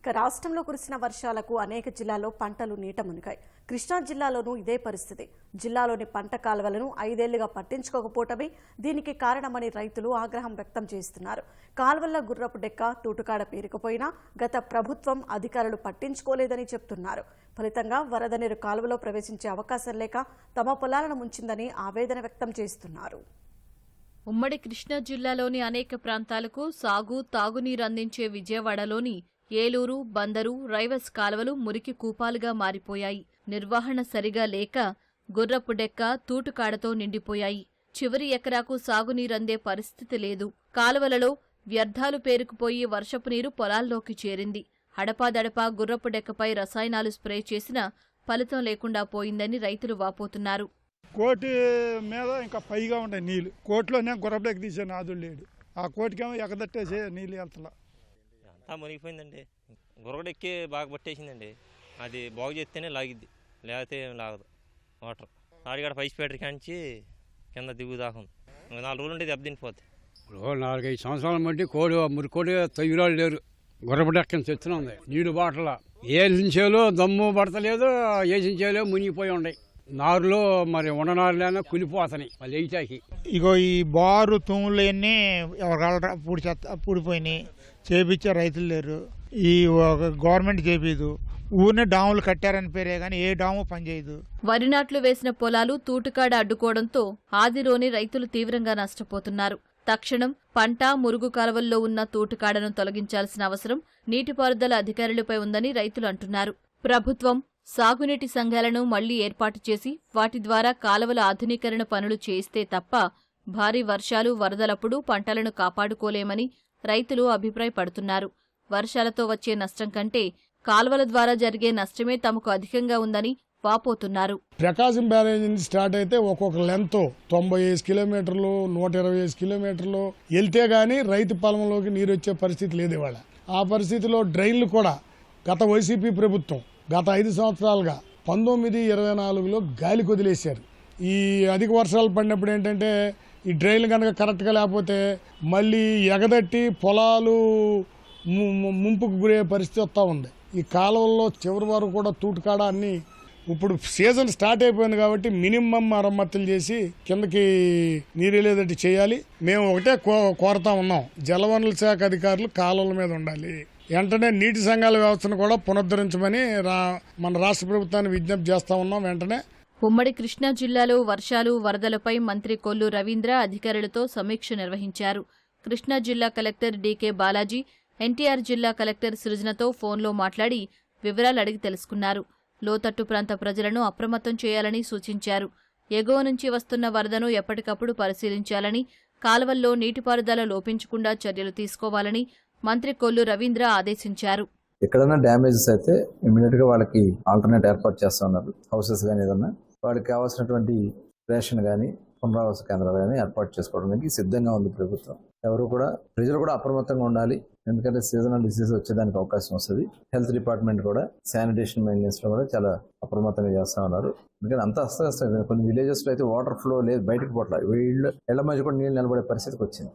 ఇక రాష్ట్రంలో కురిసిన వర్షాలకు అనేక జిల్లాల్లో పంటలు నీట మునిగాయి. కృష్ణా జిల్లాలోనూ ఇదే పరిస్థితి. జిల్లాలోని పంట కాలువలను ఐదేళ్ళుగా పట్టించుకోకపోవటమే దీనికి కారణమని రైతులు ఆగ్రహం వ్యక్తం చేస్తున్నారు. కాలువల్లో గుర్రపు డెక్క తూటుకాడ పేరుకుపోయినా గత ప్రభుత్వం అధికారులు పట్టించుకోలేదని చెప్తున్నారు. ఫలితంగా వరద నీరు కాలువలో ప్రవేశించే అవకాశం లేక తమ పొలాలను ముంచిందని ఆవేదన వ్యక్తం చేస్తున్నారు. ఉమ్మడి కృష్ణా జిల్లాలోని అనేక ప్రాంతాలకు సాగు తాగునీరు అందించే విజయవాడలోని ఏలూరు బందరు రైవస్ కాలువలు మురికి కూపాలుగా మారిపోయాయి. నిర్వహణ సరిగా లేక గుర్రపు డెక్క తూటుకాడతో నిండిపోయాయి. చివరి ఎకరాకు సాగునీరందే పరిస్థితి లేదు. కాలువలలో వ్యర్థాలు పేరుకుపోయి వర్షపు నీరు పొలాల్లోకి చేరింది. హడపాదడపా గుర్రపు డెక్కపై రసాయనాలు స్ప్రే చేసినా ఫలితం లేకుండా పోయిందని రైతులు వాపోతున్నారు. కోటి మీద ఇంకా పైగా ఉండే నీళ్ళు కోటిలోనే గుర్రబ్రేక్ తీసే నాదుడు లేడు. ఆ కోటికేమో ఎగదట్టేసే నీళ్ళు వెళ్తలా. మునిగిపోయిందండి. గురగడెక్కి బాగా పట్టేసిందండి. అది బాగు చేస్తేనే లాగిద్ది. లేకపోతే ఏం లాగదు. వాటర్. ఆడికాడ పైస్ పెట్టరి కాంచి కింద దిగు దాకుంది నాలుగు రోజులు ఉంటే దెబ్బతినిపోద్ది ఇప్పుడు నాలుగైదు సంవత్సరాల మట్టి కోడి మురికోడి తయ్యురాలు లేరు. గుర్రపడెక్కని తెచ్చిన ఉంది నీళ్ళు బాటల. ఏ సించేలో దమ్ము పడతలేదు ఏ సించేలో మునిగిపోయి ఉన్నాయి నారులో మరి ఉండనారులేనా కులిపోతున్నాయి మళ్ళీ ఎయిటాకి ఇగో ఈ బారు తూములు అన్నీ ఎవరికాళ్ళ పూడి చెత్త పూడిపోయినాయి. చేపించే రైతులు లేరు. ఈ ఒక గవర్నమెంట్ చేపిదు. ఊరినే డాములు కట్టారని పేరే కానీ ఏ డాము పనిచేయదు. వరి నాట్లు వేసిన పొలాలు తూటుకాడ అడ్డుకోవడంతో ఆదిలోని రైతులు తీవ్రంగా నష్టపోతున్నారు. తక్షణం పంట మురుగు కాలువల్లో ఉన్న తూటుకాడను తొలగించాల్సిన అవసరం నీటిపారుదల అధికారులపై ఉందని రైతులు అంటున్నారు. ప్రభుత్వం సాగునీటి సంఘాలను మళ్ళీ ఏర్పాటు చేసి వాటి ద్వారా కాలువల ఆధునీకరణ పనులు చేయిస్తే తప్ప భారీ వర్షాలు వరదలప్పుడు పంటలను కాపాడుకోలేమని రైతులు అభిప్రాయపడుతున్నారు. వర్షాలతో వచ్చే నష్టం కంటే కాలువల ద్వారా జరిగే నష్టమే తమకు అధికంగా ఉందని వాపోతున్నారు. ప్రకాశం బ్యారేజ్ నుంచి స్టార్ట్ అయితే ఒక్కొక్క లెంత్ తొంభై ఐదు కిలోమీటర్లు నూట ఇరవై ఐదు కిలోమీటర్లు వెళ్తే గానీ రైతు పొలంలోకి నీరు వచ్చే పరిస్థితి లేదు ఇవాళ. ఆ పరిస్థితిలో డ్రైన్లు కూడా గత వైసీపీ ప్రభుత్వం గత ఐదు సంవత్సరాలుగా పంతొమ్మిది ఇరవై నాలుగులో గాలి కొదిలేశారు. ఈ అధిక వర్షాలు పడినప్పుడు ఏంటంటే ఈ డ్రైన్లు కనుక కరెక్ట్గా లేకపోతే మళ్ళీ ఎగదట్టి పొలాలు ము- ముంపుకు గురయ్యే పరిస్థితి వస్తూ ఉంది. ఈ కాలువల్లో చివరి వరకు కూడా తూటుకాడ అన్నీ ఇప్పుడు సీజన్ స్టార్ట్ అయిపోయింది కాబట్టి మినిమం మరమ్మతులు చేసి కిందకి నీరు వెళ్ళేటట్టు చేయాలి. మేము ఒకటే కో కోరుతా ఉన్నాం. జలవనరుల శాఖ అధికారులు కాలువల మీద ఉండాలి. వెంటనే నీటి సంఘాల వ్యవస్థను కూడా పునరుద్ధరించమని రా మన రాష్ట్ర ప్రభుత్వాన్ని విజ్ఞప్తి చేస్తా ఉన్నాం వెంటనే. ఉమ్మడి కృష్ణా జిల్లాలో వర్షాలు వరదలపై మంత్రి కొల్లు రవీంద్ర అధికారులతో సమీక్ష నిర్వహించారు. కృష్ణా జిల్లా కలెక్టర్ డీకే బాలాజీ ఎన్టీఆర్ జిల్లా కలెక్టర్ సృజనతో ఫోన్లో మాట్లాడి వివరాలు అడిగి తెలుసుకున్నారు. లోతట్టు ప్రాంత ప్రజలను అప్రమత్తం చేయాలని సూచించారు. ఎగువ నుంచి వస్తున్న వరదను ఎప్పటికప్పుడు పరిశీలించాలని కాలువల్లో నీటిపారుదల లోపించకుండా చర్యలు తీసుకోవాలని మంత్రి కొల్లు రవీంద్ర ఆదేశించారు. ఎక్కడైనా డ్యామేజెస్ అయితే ఇమీడియట్గా వాళ్ళకి ఆల్టర్నేట్ ఏర్పాటు చేస్తా ఉన్నారు. హౌసెస్ కానీ ఏదన్నా. వాళ్ళకి కావాల్సినటువంటి రేషన్ కానీ పునరావాస కేంద్రాలు కానీ ఏర్పాటు చేసుకోవడానికి సిద్ధంగా ఉంది ప్రభుత్వం. ఎవరు కూడా ప్రజలు కూడా అప్రమత్తంగా ఉండాలి. ఎందుకంటే సీజనల్ డిసీజ్ వచ్చేదానికి అవకాశం వస్తుంది. హెల్త్ డిపార్ట్మెంట్ కూడా శానిటేషన్ మెయింటెనెన్స్లో కూడా చాలా అప్రమత్తంగా చేస్తా ఉన్నారు. ఎందుకంటే అంత అస్తవ్యస్తం. కొన్ని విలేజెస్లో అయితే వాటర్ ఫ్లో లేదు బయటకు పోవట్లేదు వీళ్ళు ఇళ్ళ మధ్య కూడా నీళ్ళు నిలబడే పరిస్థితికి వచ్చింది.